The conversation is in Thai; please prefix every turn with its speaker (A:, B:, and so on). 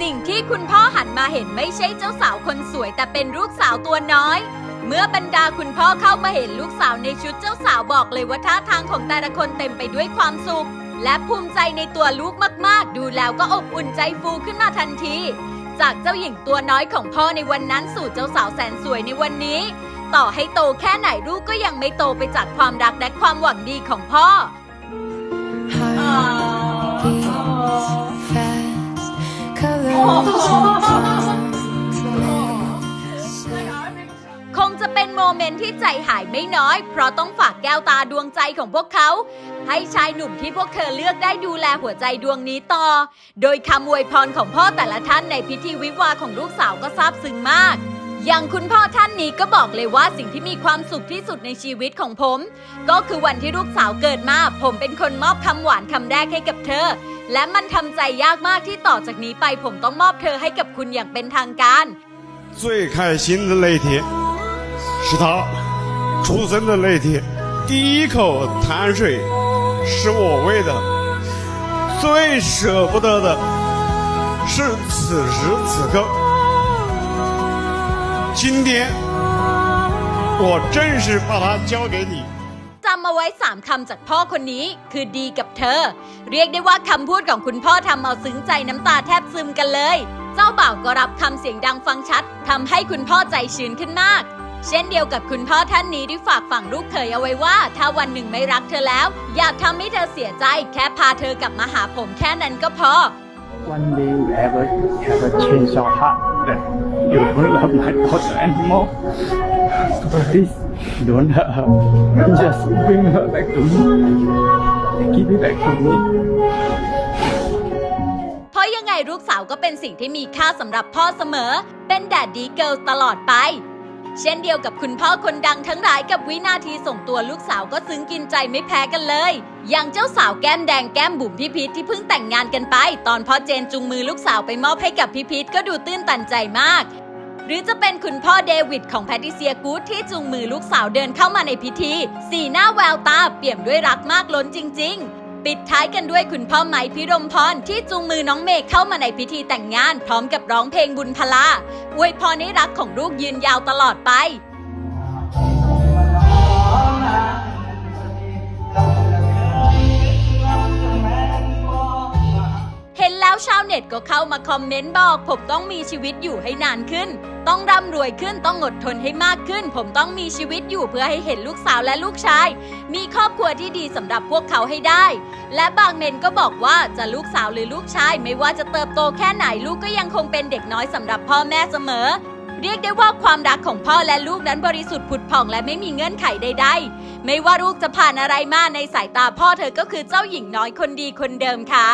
A: สิ่งที่คุณพ่อหันมาเห็นไม่ใช่เจ้าสาวคนสวย แต่เป็นลูกสาวตัวน้อย เมื่อบรรดาคุณพ่อเข้ามาเห็นลูกสาวในชุดเจ้าสาวบอกเลยว่าท่าทางของแต่ละคนเต็มไปด้วยความสุข และภูมิใจในตัวลูกมากๆ ดูแล้วก็อบอุ่นใจฟูขึ้นมาทันที จากเจ้าหญิงตัวน้อยของพ่อในวันนั้นสู่เจ้าสาวแสนสวยในวันนี้ ต่อให้โตแค่ไหนลูกก็ยังไม่โตไปจากความรักและความหวังดีของพ่อ คงจะเป็นโมเมนต์ที่ใจหายไม่น้อย เพราะต้องฝากแก้วตาดวงใจของพวกเขา ให้ชายหนุ่มที่พวกเธอเลือกได้ดูแลหัวใจดวงนี้ต่อ โดยคำอวยพรของพ่อแต่ละท่านในพิธีวิวาของลูกสาวก็ซาบซึ้งมากอย่างคุณพ่อท่านนี้ก็บอกเลยว่าสิ่งที่มีความสุขที่สุดในชีวิตของผม ก็คือวันที่ลูกสาวเกิดมา ผมเป็นคนมอบคำหวานคำแรกให้กับเธอ และมันทำใจยากมากที่ต่อจากนี้ไป ผมต้องมอบเธอให้กับคุณอย่างเป็นทางการ
B: 最开心的那一天，是他出生的那一天。第一口碳水是我喂的，最舍不得的是此时此刻。今天，我正式把它交给你。
A: จำเอาไว้ 3 คำจากพ่อคนนี้ คือดีกับเธอ เรียกได้ว่าคำพูดของคุณพ่อทำเอาซึ้งใจน้ำตาแทบซึมกันเลย เจ้าบ่าวก็รับคำเสียงดังฟังชัดทำให้คุณพ่อใจชื้นขึ้นมาก เช่นเดียวกับคุณพ่อท่านนี้ที่ฝากฝังลูกเขยเอาไว้ว่า ถ้าวันหนึ่งไม่รักเธอแล้ว อย่าทำให้เธอเสียใจ แค่พาเธอกลับมาหาผมแค่นั้นก็พอ
C: One day you ever have a change of heart that you don't love my daughter anymore. Please don't hurt her. Just bring her back to me. Give it back to me.
A: เพราะยังไงลูกสาวก็เป็นสิ่งที่มีค่าสำหรับพ่อเสมอ เป็นแดดดีเกิลตลอดไป เช่นเดียวกับคุณพ่อคนดังทั้งหลายกับวินาทีส่งตัวลูกสาวก็ซึ้งกินใจไม่แพ้กันเลย อย่างเจ้าสาวแก้มแดงแก้มบุ๋มพี่พีทที่เพิ่งแต่งงานกันไป ตอนพ่อเจนจูงมือลูกสาวไปมอบให้กับพี่พีทก็ดูตื้นตันใจมาก หรือจะเป็นคุณพ่อเดวิดของแพทิเซียกูดที่จูงมือลูกสาวเดินเข้ามาในพิธี สีหน้าแววตาเปี่ยมด้วยรักมากล้นจริง ๆ ปิดท้ายกันด้วยคุณพ่อไหมพิรมพรที่จูงมือน้องเมฆเข้ามาในพิธีแต่งงาน พร้อมกับร้องเพลงบุญพลาอวยพรให้รักของลูกยืนยาวตลอดไป ชาวเน็ตก็เข้ามาคอมเมนต์บอก ผมต้องมีชีวิตอยู่ให้นานขึ้น ต้องร่ำรวยขึ้นต้องอดทนให้มากขึ้น ผมต้องมีชีวิตอยู่เพื่อให้เห็นลูกสาวและลูกชาย มีครอบครัวที่ดีสำหรับพวกเขาให้ได้ และบางเมนก็บอกว่าจะลูกสาวหรือลูกชาย ไม่ว่าจะเติบโตแค่ไหนลูกก็ยังคงเป็นเด็กน้อยสำหรับพ่อแม่เสมอเรียกได้ว่าความรักของพ่อและลูกนั้นบริสุทธิ์ผุดผ่องและไม่มีเงื่อนไขใดๆ ไม่ว่าลูกจะผ่านอะไรมาในสายตาพ่อเธอก็คือเจ้าหญิงน้อยคนดีคนเดิมค่ะ